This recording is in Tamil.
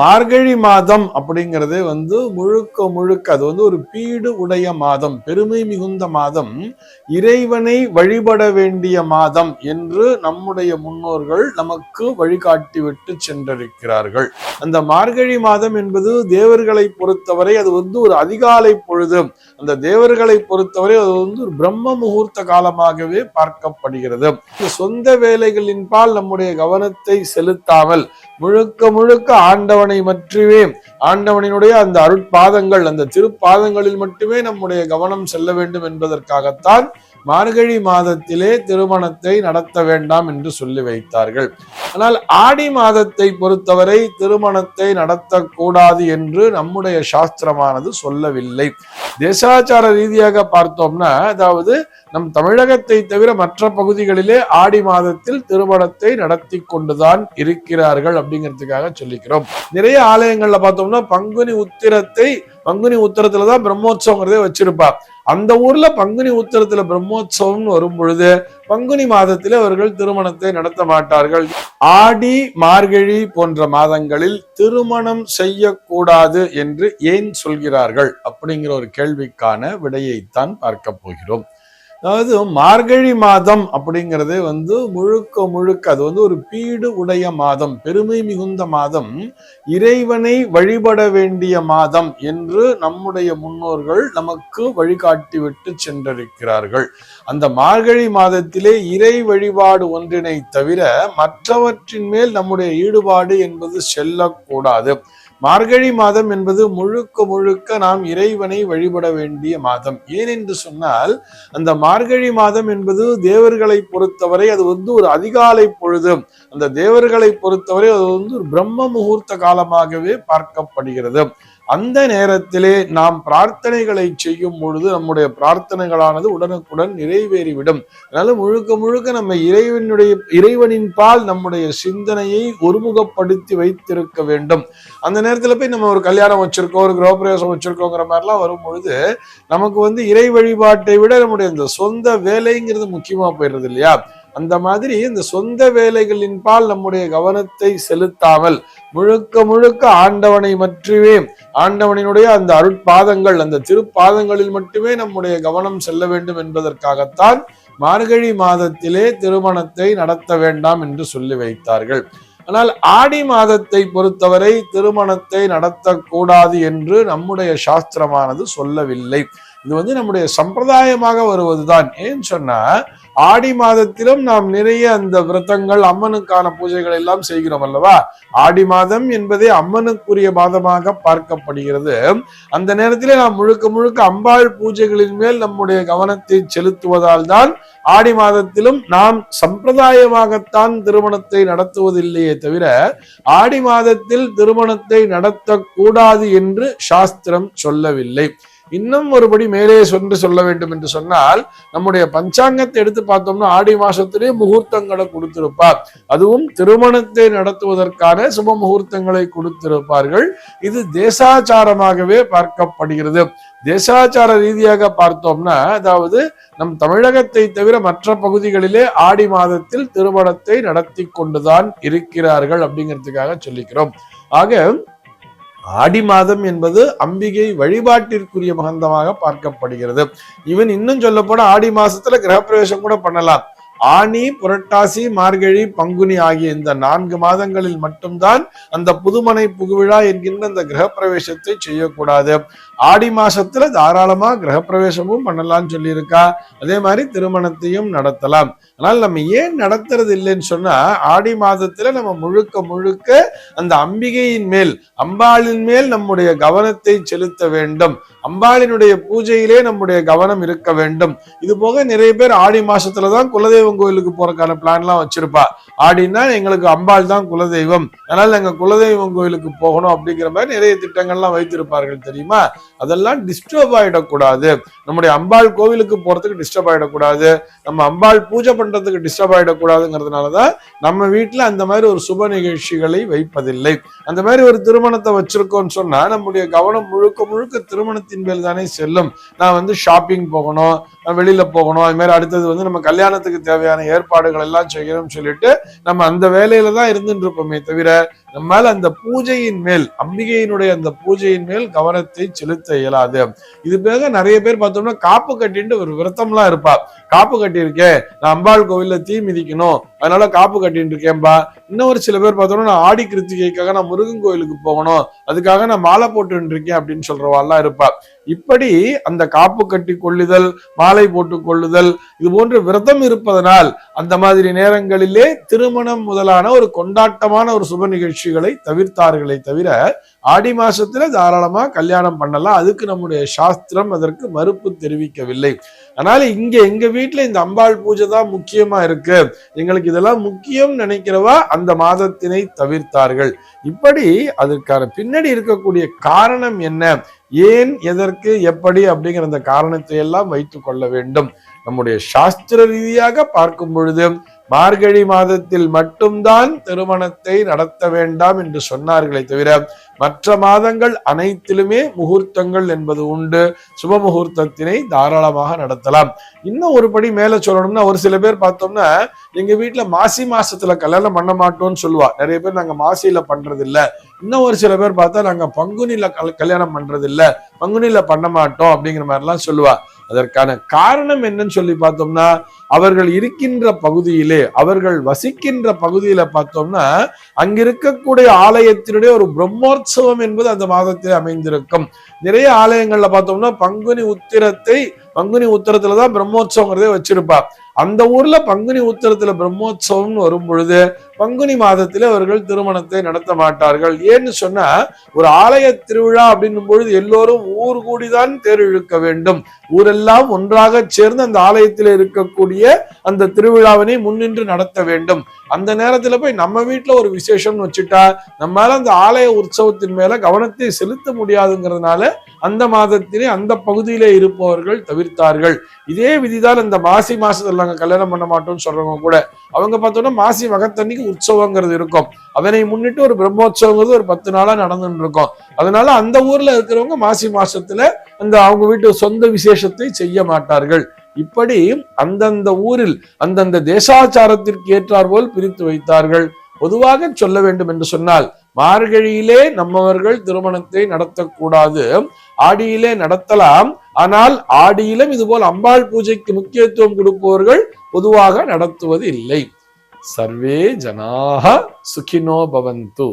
மார்கழி மாதம் அப்படிங்கிறது வந்து முழுக்க முழுக்க அது வந்து ஒரு பீடு உடைய மாதம் பெருமை மிகுந்த மாதம் இறைவனை வழிபட வேண்டிய மாதம் என்று நம்முடைய முன்னோர்கள் நமக்கு வழிகாட்டிவிட்டு சென்றிருக்கிறார்கள். அந்த மார்கழி மாதம் என்பது தேவர்களை பொறுத்தவரை அது வந்து ஒரு அதிகாலை பொழுது. அந்த தேவர்களை பொறுத்தவரை அது வந்து ஒரு பிரம்ம முகூர்த்த காலமாகவே பார்க்கப்படுகிறது. சொந்த வேலைகளின்பால் நம்முடைய கவனத்தை செலுத்தாமல் முழுக்க முழுக்க ஆண்டவனை மற்றுமே ஆண்டவனினுடைய அந்த அருட்பாதங்கள் அந்த திருப்பாதங்களில் மட்டுமே நம்முடைய கவனம் செல்ல வேண்டும் என்பதற்காகத்தான் மார்கழி மாதத்திலே திருமணத்தை நடத்த வேண்டாம் என்று சொல்லி வைத்தார்கள். ஆனால் ஆடி மாதத்தை பொறுத்தவரை திருமணத்தை நடத்தக்கூடாது என்று நம்முடைய சாஸ்திரமானது சொல்லவில்லை. தேசாச்சார ரீதியாக பார்த்தோம்னா அதாவது நம் தமிழகத்தை தவிர மற்ற பகுதிகளிலே ஆடி மாதத்தில் திருமணத்தை நடத்தி கொண்டுதான் இருக்கிறார்கள் அப்படிங்கிறதுக்காக சொல்லிக்கிறோம். நிறைய ஆலயங்கள்ல பார்த்தோம்னா பங்குனி உத்திரத்தை பங்குனி உத்திரத்துல தான் பிரம்மோற்சவங்கிறதே வச்சிருப்பா. அந்த ஊர்ல பங்குனி உத்திரத்துல பிரம்மோற்சவம்னு வரும் பொழுது பங்குனி மாதத்திலே அவர்கள் திருமணத்தை நடத்த மாட்டார்கள். ஆடி மார்கழி போன்ற மாதங்களில் திருமணம் செய்யக்கூடாது என்று ஏன் சொல்கிறார்கள்? அப்படிங்கிற ஒரு கேள்விக்கான விடையைத்தான் பார்க்க போகிறோம். அதாவது மார்கழி மாதம் அப்படிங்கிறது வந்து முழுக்க முழுக்க அது வந்து ஒரு பீடு உடைய மாதம் பெருமை மிகுந்த மாதம் இறைவனை வழிபட வேண்டிய மாதம் என்று நம்முடைய முன்னோர்கள் நமக்கு வழிகாட்டிவிட்டு சென்றிருக்கிறார்கள். அந்த மார்கழி மாதத்திலே இறை வழிபாடு ஒன்றினை தவிர மற்றவற்றின் மேல் நம்முடைய ஈடுபாடு என்பது செல்லக்கூடாது. மார்கழி மாதம் என்பது முழுக்க முழுக்க நாம் இறைவனை வழிபட வேண்டிய மாதம். ஏன் என்று சொன்னால் அந்த மார்கழி மாதம் என்பது தேவர்களை பொறுத்தவரை அது வந்து ஒரு அதிகாலை பொழுது. அந்த தேவர்களை பொறுத்தவரை அது வந்து ஒரு பிரம்ம முகூர்த்த காலமாகவே பார்க்கப்படுகிறது. அந்த நேரத்திலே நாம் பிரார்த்தனைகளை செய்யும் பொழுது நம்முடைய பிரார்த்தனைகளானது உடனுக்குடன் நிறைவேறிவிடும். அதனால முழுக்க முழுக்க நம்ம இறைவனுடைய இறைவனின் பால் நம்முடைய சிந்தனையை ஒருமுகப்படுத்தி வைத்திருக்க வேண்டும். அந்த நேரத்தில் போய் நம்ம ஒரு கல்யாணம் வச்சிருக்கோம் ஒரு கிரகப்பிரவேசம் வச்சிருக்கோங்கிற மாதிரிலாம் வரும் பொழுது நமக்கு வந்து இறை வழிபாட்டை விட நம்முடைய இந்த சொந்த வேலைங்கிறது முக்கியமா போயிடுறது இல்லையா? அந்த மாதிரி இந்த சொந்த வேலைகளின் பால் நம்முடைய கவனத்தை செலுத்தாமல் முழுக்க முழுக்க ஆண்டவனை மட்டுமே ஆண்டவனினுடைய அந்த அருட்பாதங்கள் அந்த திருப்பாதங்களில் மட்டுமே நம்முடைய கவனம் செல்ல வேண்டும் என்பதற்காகத்தான் மார்கழி மாதத்திலே திருமணத்தை நடத்த வேண்டாம் என்று சொல்லி வைத்தார்கள். ஆனால் ஆடி மாதத்தை பொறுத்தவரை திருமணத்தை நடத்தக்கூடாது என்று நம்முடைய சாஸ்திரமானது சொல்லவில்லை. இது வந்து நம்முடைய சம்பிரதாயமாக வருவதுதான். ஏன்னு சொன்னா ஆடி மாதத்திலும் நாம் நிறைய அந்த விரதங்கள் அம்மனுக்கான பூஜைகள் எல்லாம் செய்கிறோம் அல்லவா? ஆடி மாதம் என்பதே அம்மனுக்குரிய மாதமாக பார்க்கப்படுகிறது. அந்த நேரத்திலே நாம் முழுக்க முழுக்க அம்பாள் பூஜைகளின் மேல் நம்முடைய கவனத்தை செலுத்துவதால் தான் ஆடி மாதத்திலும் நாம் சம்பிரதாயமாகத்தான் திருமணத்தை நடத்துவதில்லையே தவிர ஆடி மாதத்தில் திருமணத்தை நடத்தக்கூடாது என்று சாஸ்திரம் சொல்லவில்லை. இன்னும் ஒருபடி மேலே சென்று சொல்ல வேண்டும் என்று சொன்னால் நம்முடைய பஞ்சாங்கத்தை எடுத்து பார்த்தோம்னா ஆடி மாசத்திலே முகூர்த்தங்களை கொடுத்திருப்பார். அதுவும் திருமணத்தை நடத்துவதற்கான சுப முகூர்த்தங்களை கொடுத்திருப்பார்கள். இது தேசாச்சாரமாகவே பார்க்கப்படுகிறது. தேசாச்சார ரீதியாக பார்த்தோம்னா அதாவது நம் தமிழகத்தை தவிர மற்ற பகுதிகளிலே ஆடி மாதத்தில் திருமணத்தை நடத்தி கொண்டுதான் இருக்கிறார்கள் அப்படிங்கிறதுக்காக சொல்லிக்கிறோம். ஆக ஆடி மாதம் என்பது அம்பிகை வழிபாட்டிற்குரிய மகந்தமாக பார்க்கப்படுகிறது. இவன் இன்னும் சொல்ல போனா ஆடி மாசத்துல கிரகப்பிரவேசம் கூட பண்ணலாம். ஆனி புரட்டாசி மார்கழி பங்குனி ஆகிய இந்த நான்கு மாதங்களில் மட்டும்தான் அந்த புதுமனை புகுவிழா என்கின்ற அந்த கிரகப்பிரவேசத்தை செய்யக்கூடாது. ஆடி மாசத்துல தாராளமா கிரகப்பிரவேசமும் பண்ணலாம்னு சொல்லியிருக்கா. அதே மாதிரி திருமணத்தையும் நடத்தலாம். ஆனால் நம்ம ஏன் நடத்துறது இல்லைன்னு சொன்னா ஆடி மாதத்துல நம்ம முழுக்க முழுக்க அந்த அம்பிகையின் மேல் அம்பாளின் மேல் நம்முடைய கவனத்தை செலுத்த வேண்டும். அம்பாளினுடைய பூஜையிலே நம்முடைய கவனம் இருக்க வேண்டும். இது போக நிறைய பேர் ஆடி மாசத்துலதான் குலதெய்வம் கோயிலுக்கு போறதுக்கான பிளான்லாம் வச்சிருப்பா. அப்படின்னா எங்களுக்கு அம்பாள் தான் குலதெய்வம். அதனால எங்க குலதெய்வம் கோயிலுக்கு போகணும் அப்படிங்கிற மாதிரி நிறைய திட்டங்கள்லாம் வைத்திருப்பார்கள் தெரியுமா? அதெல்லாம் டிஸ்டர்ப் ஆகிடக்கூடாது நம்முடைய அம்பாள் கோவிலுக்கு போறதுக்கு டிஸ்டர்ப் ஆகிடக்கூடாது நம்ம அம்பாள் பூஜை பண்றதுக்கு டிஸ்டர்ப் ஆகிடக்கூடாதுங்கிறதுனால தான் நம்ம வீட்டில் அந்த மாதிரி ஒரு சுப நிகழ்ச்சிகளை வைப்பதில்லை. அந்த மாதிரி ஒரு திருமணத்தை வச்சிருக்கோம்னு சொன்னா நம்முடைய கவனம் முழுக்க முழுக்க திருமணத்தின் மேல் தானே செல்லும். நான் வந்து ஷாப்பிங் போகணும் நான் வெளியில போகணும் அது மாதிரி அடுத்தது வந்து நம்ம கல்யாணத்துக்கு தேவையான ஏற்பாடுகள் எல்லாம் செய்யணும்னு சொல்லிட்டு நம்ம அந்த வேலையில தான் இருந்துட்டு இருப்போமே தவிர நம்மால் அந்த பூஜையின் மேல் அம்பிகையினுடைய அந்த பூஜையின் மேல் கவனத்தை செலுத்த இயலாது. இது பேக நிறைய பேர் பார்த்தோம்னா காப்பு கட்டின்ட்டு ஒரு விரத்தம்லாம் இருப்பா. காப்பு கட்டியிருக்கேன் நான் அம்பாள் கோவில்ல தீ மிதிக்கணும் அதனால காப்பு கட்டிட்டு இருக்கேன்பா. இன்னும் ஒரு சில பேர் பார்த்தோம்னா நான் ஆடி கிருத்திகைக்காக நான் முருகன் கோயிலுக்கு போகணும். அதுக்காக நான் மாலை போட்டு இருக்கேன் அப்படின்னு சொல்றவாள்லாம் இருப்பா. இப்படி அந்த காப்பு கட்டி கொள்ளுதல் மாலை போட்டுக் கொள்ளுதல் இது போன்ற விரதம் இருப்பதனால் அந்த மாதிரி நேரங்களிலே திருமணம் முதலான ஒரு கொண்டாட்டமான ஒரு சுப நிகழ்ச்சிகளை தவிர்த்தார்களே தவிர ஆடி மாசத்துல தாராளமா கல்யாணம் பண்ணலாம். அதுக்கு நம்முடைய சாஸ்திரம் அதற்கு மறுப்பு தெரிவிக்கவில்லை. அதனால இங்க எங்க வீட்டுல இந்த அம்பாள் பூஜை தான் முக்கியமா இருக்கு. எங்களுக்கு இதெல்லாம் முக்கியம் நினைக்கிறவா அந்த மாதத்தினை தவிர்த்தார்கள். இப்படி அதற்கான பின்னாடி இருக்கக்கூடிய காரணம் என்ன? ஏன் எதற்கு எப்படி அப்படிங்கிற அந்த காரணத்தை எல்லாம் வைத்துக் கொள்ள வேண்டும். நம்முடைய சாஸ்திர ரீதியாக பார்க்கும் பொழுது மார்கழி மாதத்தில் மட்டும்தான் திருமணத்தை நடத்த வேண்டாம் என்று சொன்னார்களே தவிர மற்ற மாதங்கள் அனைத்திலுமே முகூர்த்தங்கள் என்பது உண்டு. சுப முகூர்த்தத்தினை தாராளமாக நடத்தலாம். இன்னும் ஒரு படி மேல சொல்லணும்னா ஒரு சில பேர் பார்த்தோம்னா எங்க வீட்டுல மாசி மாசத்துல கல்யாணம் பண்ண மாட்டோம்னு சொல்லுவா. நிறைய பேர் நாங்க மாசியில பண்றது இல்ல இன்னும் ஒரு சில பேர் பார்த்தா நாங்க பங்குனில கல்யாணம் பண்றது இல்ல பங்குனில பண்ண மாட்டோம் அப்படிங்கிற மாதிரிலாம் சொல்லுவா. அதற்கான காரணம் என்னன்னு சொல்லி பார்த்தோம்னா அவர்கள் இருக்கின்ற பகுதியிலே அவர்கள் வசிக்கின்ற பகுதியில பார்த்தோம்னா அங்க இருக்கக்கூடிய ஆலயத்தினுடைய ஒரு பிரம்மோற்சவம் என்பது அந்த மாதத்தில் அமைந்திருக்கும். நிறைய ஆலயங்கள்ல பார்த்தோம்னா பங்குனி உத்திரத்தை பங்குனி உத்திரத்துலதான் பிரம்மோற்சவங்கிறதே வச்சிருப்பா அந்த ஊர்ல பங்குனி உத்தரத்துல பிரம்மோத்சவம்னு வரும் பொழுது பங்குனி மாதத்திலே அவர்கள் திருமணத்தை நடத்த மாட்டார்கள். ஏன்னு சொன்னா ஒரு ஆலய திருவிழா அப்படின்னும் பொழுது எல்லோரும் ஊர் கூடிதான் தேர் இழுக்க வேண்டும். ஊரெல்லாம் ஒன்றாக சேர்ந்து அந்த ஆலயத்தில் இருக்கக்கூடிய அந்த திருவிழாவினை முன்னின்று நடத்த வேண்டும். அந்த நேரத்துல போய் நம்ம வீட்டுல ஒரு விசேஷம்னு வச்சுட்டா நம்மளால அந்த ஆலய உற்சவத்தின் மேல கவனத்தை செலுத்த முடியாதுங்கிறதுனால அந்த மாதத்திலே அந்த பகுதியிலே இருப்பவர்கள் தவிர்த்தார்கள். இதே விதிதான் இந்த மாசி மாசத்துல நாங்க கல்யாணம் பண்ண மாட்டோம்னு சொல்றவங்க கூட அவங்க பார்த்தோம்னா மாசி மகத்தன்னைக்கு உற்சவங்கிறது இருக்கும். அதனை முன்னிட்டு ஒரு பிரம்மோற்சவங்கிறது ஒரு பத்து நாளா நடந்துட்டு இருக்கும். அதனால அந்த ஊர்ல இருக்கிறவங்க மாசி மாசத்துல அந்த அவங்க வீட்டு சொந்த விசேஷத்தை செய்ய மாட்டார்கள். இப்படி அந்தந்த ஊரில் அந்தந்த தேசாச்சாரத்திற்கு ஏற்றாற்போல் பிரித்து வைத்தார்கள். பொதுவாக சொல்ல வேண்டும் என்று சொன்னால் மார்கழியிலே நம்மவர்கள் திருமணத்தை நடத்தக்கூடாது. ஆடியிலே நடத்தலாம். ஆனால் ஆடியிலும் இதுபோல் அம்பாள் பூஜைக்கு முக்கியத்துவம் கொடுப்பவர்கள் பொதுவாக நடத்துவது இல்லை சர்வே ஜனாக சுகினோ பவந்து.